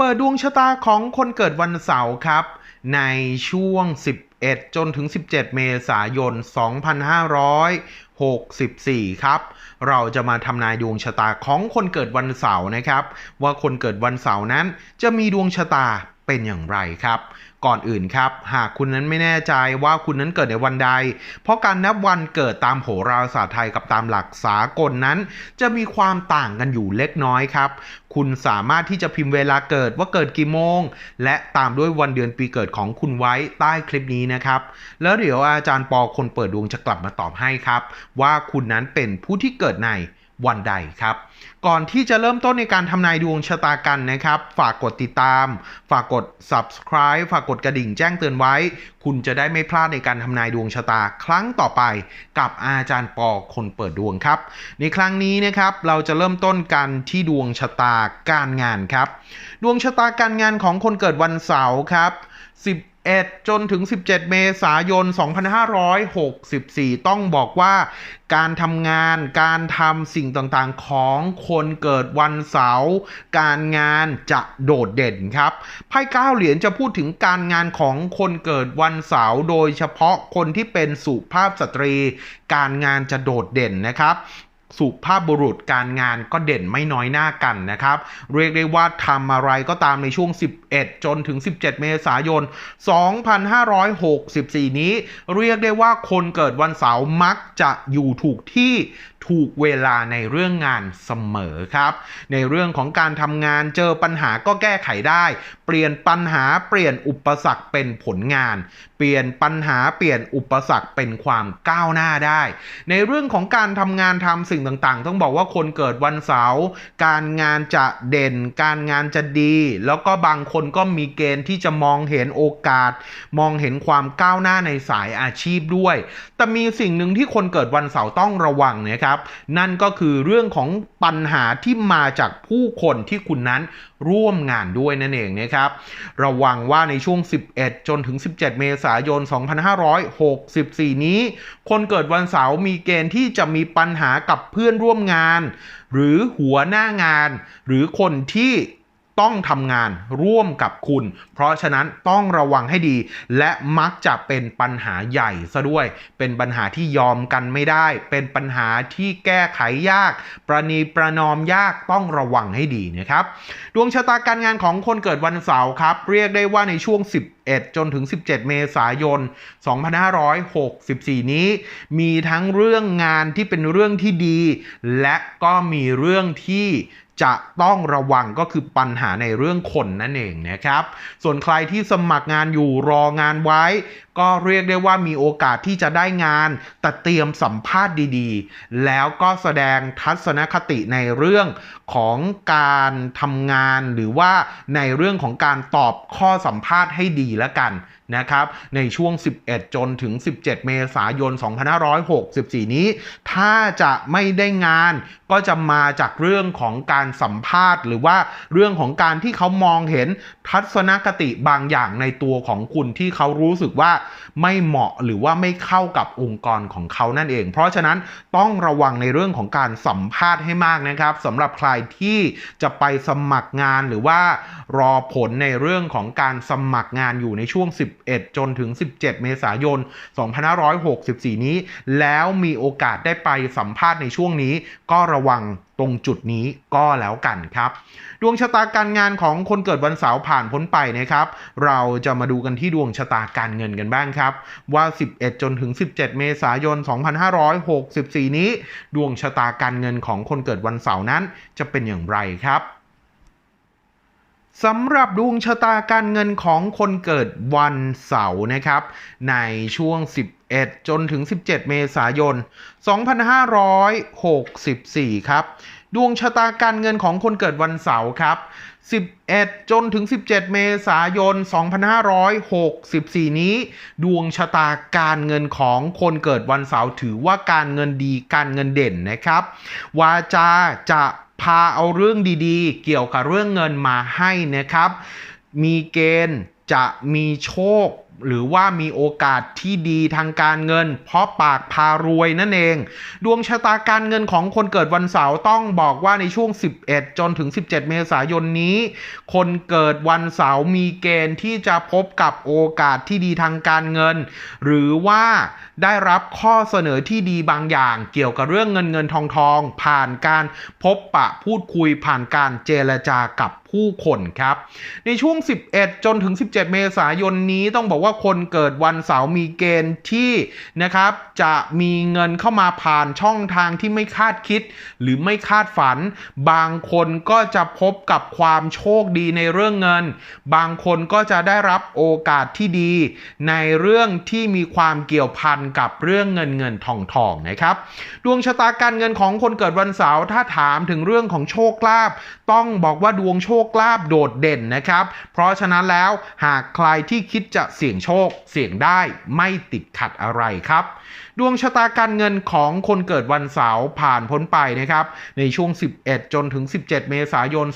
เปิดดวงชะตาของคนเกิดวันเสาร์ครับ ในช่วง 11 จนถึง 17 เมษายน 2564 ครับ เราจะมาทำนายดวงชะตาของคนเกิดวันเสาร์นะครับ ว่าคนเกิดวันเสาร์นั้นจะมีดวงชะตาเป็นอย่างไรครับ ก่อนอื่นครับ หากคุณนั้นไม่แน่ใจว่าคุณนั้นเกิดในวันใด เพราะการนับวันเกิดตามโหราศาสตร์ไทยกับตามหลักสากลนั้น จะมีความต่างกันอยู่เล็กน้อยครับ คุณสามารถที่จะพิมพ์เวลาเกิดว่าเกิดกี่โมง และตามด้วยวันเดือนปีเกิดของคุณไว้ใต้คลิปนี้นะครับ แล้วเดี๋ยวอาจารย์ปอคนเปิดดวงจะกลับมาตอบให้ครับ ว่าคุณนั้นเป็นผู้ที่เกิดใน วันใดครับ ก่อนที่จะเริ่มต้นในการทำนายดวงชะตากันนะครับ ฝากกดติดตาม ฝากกด subscribe ฝากกดกระดิ่งแจ้งเตือนไว้ คุณจะได้ไม่พลาดในการทำนายดวงชะตาครั้งต่อไป กับอาจารย์ปอคนเปิดดวงครับ ในครั้งนี้นะครับเราจะเริ่มต้นกันที่ดวงชะตาการงานครับ ดวงชะตาการงานของคนเกิดวันเสาร์ครับ 11 จนถึง 17 เมษายน 2564 ต้องบอกว่าการทำงานการทำสิ่งต่างๆของคนเกิดวันเสาร์การงานจะโดดเด่นครับไพ่ก้าเหรียญจะพูดถึงการงานของคนเกิดวันเสาร์โดยเฉพาะคนที่เป็นสุภาพสตรี การงานจะโดดเด่นนะครับ สุภาพบุรุษการงานก็เด่นไม่น้อยหน้ากันนะครับ เรียกได้ว่าทำอะไรก็ตามในช่วง 11 จนถึง 17 เมษายน 2564 นี้ เรียกได้ว่าคนเกิดวันเสาร์มักจะอยู่ถูกที่ถูกเวลาในเรื่องงานเสมอครับ ในเรื่องของการทำงานเจอปัญหาก็แก้ไขได้ เปลี่ยนปัญหาเปลี่ยนอุปสรรคเป็นผลงาน เปลี่ยนปัญหาเปลี่ยนอุปสรรคเป็นความก้าวหน้าได้ ในเรื่องของการทำงานทำสิ่งต่างๆ ต้องบอกว่าคนเกิดวันเสาร์การงานจะเด่น การงานจะดี แล้วก็บางคนก็มีเกณฑ์ที่จะมองเห็นโอกาส มองเห็นความก้าวหน้าในสายอาชีพด้วย แต่มีสิ่งหนึ่งที่คนเกิดวันเสาร์ต้องระวังนะครับนั่นก็คือเรื่องของปัญหาที่มาจากผู้คนที่คุณนั้นร่วมงานด้วยนั่นเองนะครับ ระวังว่าในช่วง 11 จนถึง 17 เมษายน 2564 นี้ คนเกิดวันเสาร์มีเกณฑ์ที่จะมีปัญหากับเพื่อนร่วมงาน หรือหัวหน้างาน หรือคนที่ ต้องทำงานร่วมกับคุณ เพราะฉะนั้นต้องระวังให้ดี และมักจะเป็นปัญหาใหญ่ซะด้วย เป็นปัญหาที่ยอมกันไม่ได้ เป็นปัญหาที่แก้ไขยาก ประนีประนอมยากต้องระวังให้ดีนะครับ ดวงชะตาการงานของคนเกิดวันเสาร์ครับ เรียกได้ว่าในช่วง11จนถึง 17 เมษายน 2564 นี้ มีทั้งเรื่องงานที่เป็นเรื่องที่ดี และก็มีเรื่องที่ จะต้องระวังก็คือปัญหาในเรื่องคนนั่นเองนะครับ ส่วนใครที่สมัครงานอยู่รองานไว้ ก็เรียกได้ว่ามีโอกาสที่จะได้งาน แต่เตรียมสัมภาษณ์ดีๆ แล้วก็แสดงทัศนคติในเรื่องของการทำงานหรือว่าในเรื่องของการตอบข้อสัมภาษณ์ให้ดีแล้วกัน นะครับในช่วง 11 จนถึง 17 เมษายน 2564 นี้ ถ้าจะไม่ได้งานก็จะมาจากเรื่องของการสัมภาษณ์ หรือว่าเรื่องของการที่เขามองเห็นทัศนคติบางอย่างในตัวของคุณที่เขารู้สึกว่าไม่เหมาะหรือว่าไม่เข้ากับองค์กรของเขานั่นเอง เพราะฉะนั้นต้องระวังในเรื่องของการสัมภาษณ์ให้มากนะครับสำหรับใครที่จะไปสมัครงานหรือว่ารอผลในเรื่องของการสมัครงานอยู่ในช่วง 10 11 จนถึง 17 เมษายน 2564 นี้ แล้วมีโอกาสได้ไปสัมภาษณ์ในช่วงนี้ ก็ระวังตรงจุดนี้ก็แล้วกันครับ ดวงชะตาการงานของคนเกิดวันเสาร์ผ่านพ้นไปนะครับ เราจะมาดูกันที่ดวงชะตาการเงินกันบ้างครับ ว่า 11 จนถึง 17 เมษายน 2564 นี้ ดวงชะตาการเงินของคนเกิดวันเสาร์นั้นจะเป็นอย่างไรครับ สำหรับดวงชะตาการเงินของคนเกิดวันเสาร์นะครับ ในช่วง 11 จนถึง 17 เมษายน 2564 ครับ ดวงชะตาการเงินของคนเกิดวันเสาร์ครับ 11 จนถึง 17 เมษายน 2564 นี้ ดวงชะตาการเงินของคนเกิดวันเสาร์ถือว่าการเงินดีการเงินเด่นนะครับ วาจาจะ พาเอาเรื่องดีๆ เกี่ยวกับเรื่องเงินมาให้นะครับ มีเกณฑ์ จะมีโชคหรือว่ามีโอกาสที่ดีทางการเงิน เพราะปากพารวยนั่นเอง ดวงชะตาการเงินของคนเกิดวันเสาร์ต้องบอกว่าในช่วง 11 จนถึง 17 เมษายนนี้ คนเกิดวันเสาร์มีเกณฑ์ที่จะพบกับโอกาสที่ดีทางการเงิน หรือว่าได้รับข้อเสนอที่ดีบางอย่าง เกี่ยวกับเรื่องเงินเงินทองทองผ่านการพบปะพูดคุยผ่านการเจรจากับผู้คนครับ ในช่วง 11 จนถึง 17 7 เมษายนนี้ต้องบอกว่าคนเกิดวันเสาร์มีเกณฑ์ที่นะครับจะมีเงินเข้ามาผ่านช่องทางที่ไม่คาดคิด หรือไม่คาดฝัน บางคนก็จะพบกับความโชคดีในเรื่องเงิน บางคนก็จะได้รับโอกาสที่ดี ในเรื่องที่มีความเกี่ยวพันกับเรื่องเงินเงินทองทองนะครับ ดวงชะตาการเงินของคนเกิดวันเสาร์ถ้าถามถึงเรื่องของโชคลาภต้องบอกว่าดวงโชคลาภโดดเด่นนะครับ เพราะฉะนั้นแล้วหากใครที่คิดจะเสี่ยงโชค เสี่ยงได้ไม่ติดขัดอะไรครับ ดวงชะตาการเงินของคนเกิดวันเสาร์ผ่านพ้นไปนะครับ ในช่วง 11 จนถึง 17 เมษายน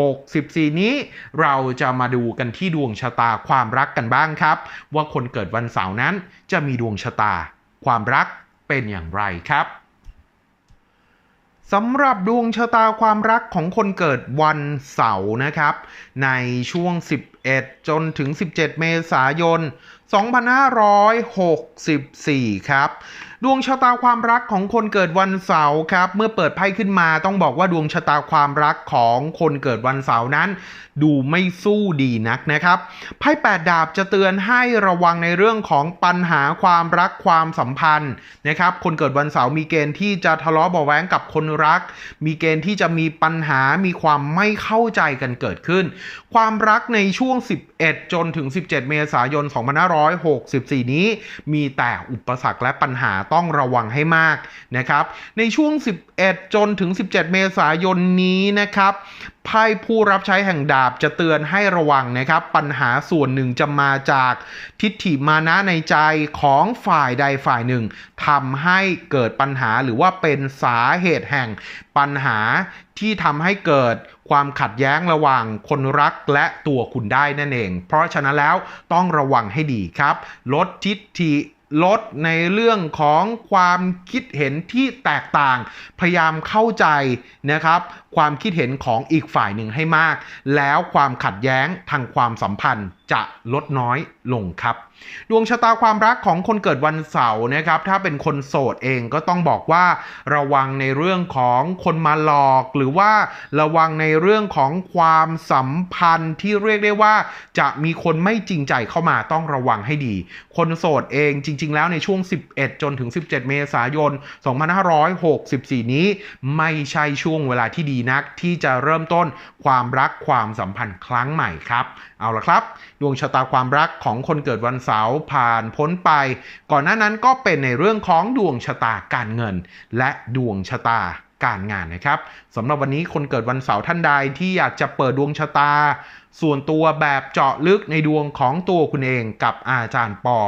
2564 นี้ เราจะมาดูกันที่ดวงชะตาความรักกันบ้างครับ ว่าคนเกิดวันเสาร์นั้นจะมีดวงชะตาความรักเป็นอย่างไรครับ สำหรับดวงชะตาความรักของคนเกิดวันเสาร์นะครับ ในช่วง 11 จนถึง 17 เมษายน 2564 ครับ ดวงชะตาความรักของคนเกิดวันเสาร์ครับ เมื่อเปิดไพ่ขึ้นมาต้องบอกว่าดวงชะตาความรักของคนเกิดวันเสาร์นั้น ดูไม่สู้ดีนักนะครับไพ่แปดดาบจะเตือนให้ระวังในเรื่องของปัญหาความรักความสัมพันธ์นะครับคนเกิดวันเสาร์มีเกณฑ์ที่จะทะเลาะเบาแว้งกับคนรัก มีเกณฑ์ที่จะมีปัญหามีความไม่เข้าใจกันเกิดขึ้น ความรักในช่วง 11 จนถึง 17 เมษายน 2564 นี้ มีแต่อุปสรรคและปัญหาต้องระวังให้มากนะครับในช่วง 11 จนถึง 17 เมษายนนี้นะครับไพ่ผู้รับใช้แห่งดาบจะเตือนให้ระวังนะครับ ปัญหาส่วนหนึ่งจะมาจากทิฏฐิมานะในใจของฝ่ายใดฝ่ายหนึ่งทำให้เกิดปัญหาหรือว่าเป็นสาเหตุแห่งปัญหาที่ทำให้เกิดความขัดแย้งระหว่างคนรักและตัวคุณได้นั่นเอง เพราะฉะนั้นแล้วต้องระวังให้ดีครับ ลดทิฏฐิ ลดในเรื่องของความคิดเห็นที่แตกต่าง พยายามเข้าใจนะครับ ความคิดเห็นของอีกฝ่ายหนึ่งให้มาก แล้วความขัดแย้งทางความสัมพันธ์ จะลดน้อยลงครับ ดวงชะตาความรักของคนเกิดวันเสาร์นะครับ ถ้าเป็นคนโสดเองก็ต้องบอกว่า ระวังในเรื่องของคนมาหลอก หรือว่าระวังในเรื่องของความสัมพันธ์ที่เรียกได้ว่า จะมีคนไม่จริงใจเข้ามาต้องระวังให้ดี คนโสดเองจริง ๆ แล้วในช่วง 11 จนถึง 17 เมษายน 2564 นี้ ไม่ใช่ช่วงเวลาที่ดีนักที่จะเริ่มต้นความรักความสัมพันธ์ครั้งใหม่ครับ เอาละครับดวงชะตาความรักของคนเกิดวันเสาร์ผ่านพ้นไป ก่อนหน้านั้นก็เป็นในเรื่องของดวงชะตาการเงิน และดวงชะตาการงานนะครับสำหรับวันนี้คนเกิดวันเสาร์ท่านใดที่อยากจะเปิดดวงชะตา ส่วนตัวแบบเจาะลึกในดวงของตัวคุณเองกับอาจารย์ปอ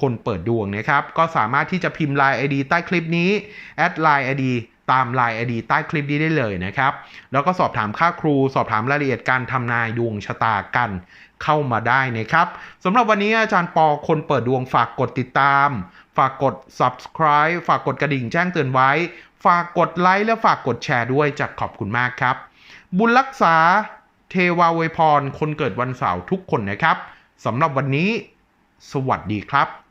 คนเปิดดวงนะครับ ก็สามารถที่จะพิมพ์ Line ID ใต้คลิปนี้แอด Line ID ตาม Line ID ใต้คลิปนี้ได้เลยนะครับ แล้วก็สอบถามค่าครู สอบถามรายละเอียดการทำนายดวงชะตากัน เข้ามาได้นะครับสำหรับวันนี้อาจารย์ปอคนเปิดดวงฝากกดติดตาม ฝากกด subscribe ฝากกดกระดิ่งแจ้งเตือนไว้ ฝากกดไลค์และฝากกดแชร์ด้วยจะขอบคุณมากครับ บุญรักษาเทวาเวยพรคนเกิดวันเสาร์ทุกคนนะครับสำหรับวันนี้ สวัสดีครับ